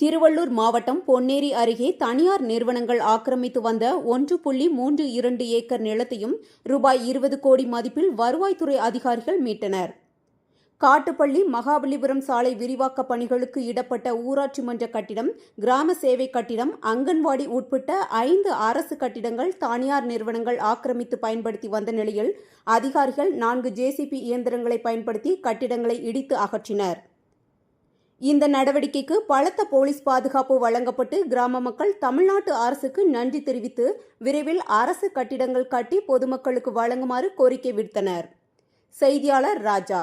திருவள்ளூர் மாவட்டம் பொன்னேரி அருகே தனியார் நிறுவனங்கள் ஆக்கிரமித்து வந்த ஒன்று புள்ளி மூன்று இரண்டு ஏக்கர் நிலத்தையும் ரூபாய் இருபது கோடி மதிப்பில் வருவாய்த்துறை அதிகாரிகள் மீட்டனர். காட்டுப்பள்ளி மகாபலிபுரம் சாலை விரிவாக்க பணிகளுக்கு இடப்பட்ட ஊராட்சி மன்ற கட்டிடம் கிராம சேவை கட்டிடம் அங்கன்வாடி உட்பட்ட ஐந்து அரசு கட்டிடங்கள் தனியார் நிறுவனங்கள் ஆக்கிரமித்து பயன்படுத்தி வந்த நிலையில் அதிகாரிகள் நான்கு ஜேசிபி இயந்திரங்களை பயன்படுத்தி கட்டிடங்களை இடித்து அகற்றினர். இந்த நடவடிக்கைக்கு பலத்த போலீஸ் பாதுகாப்பு வழங்கப்பட்டு கிராம மக்கள் தமிழ்நாட்டு அரசுக்கு நன்றி தெரிவித்து விரைவில் அரசு கட்டிடங்கள் கட்டி பொதுமக்களுக்கு வழங்குமாறு கோரிக்கை விடுத்தனர். செய்தியாளர் ராஜா.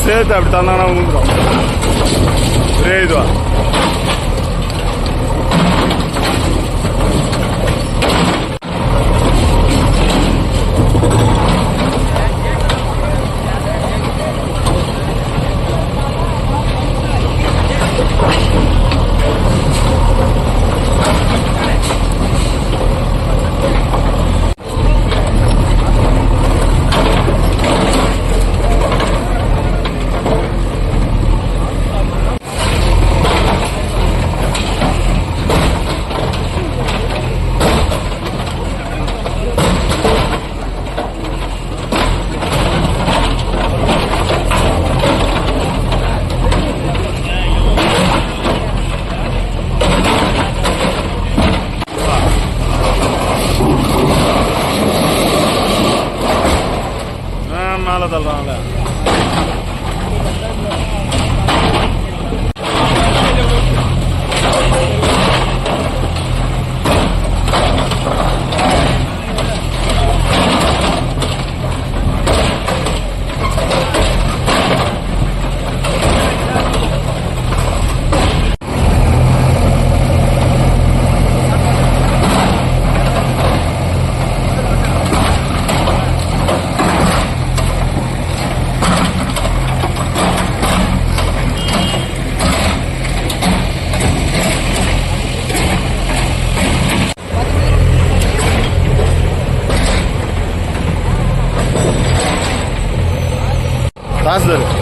ಸೇತ ಬಿಡ್ತಾನ ನಾವು ಮುಂದೆ ರೇದು மேலே தள்ளுறாங்களே Mazda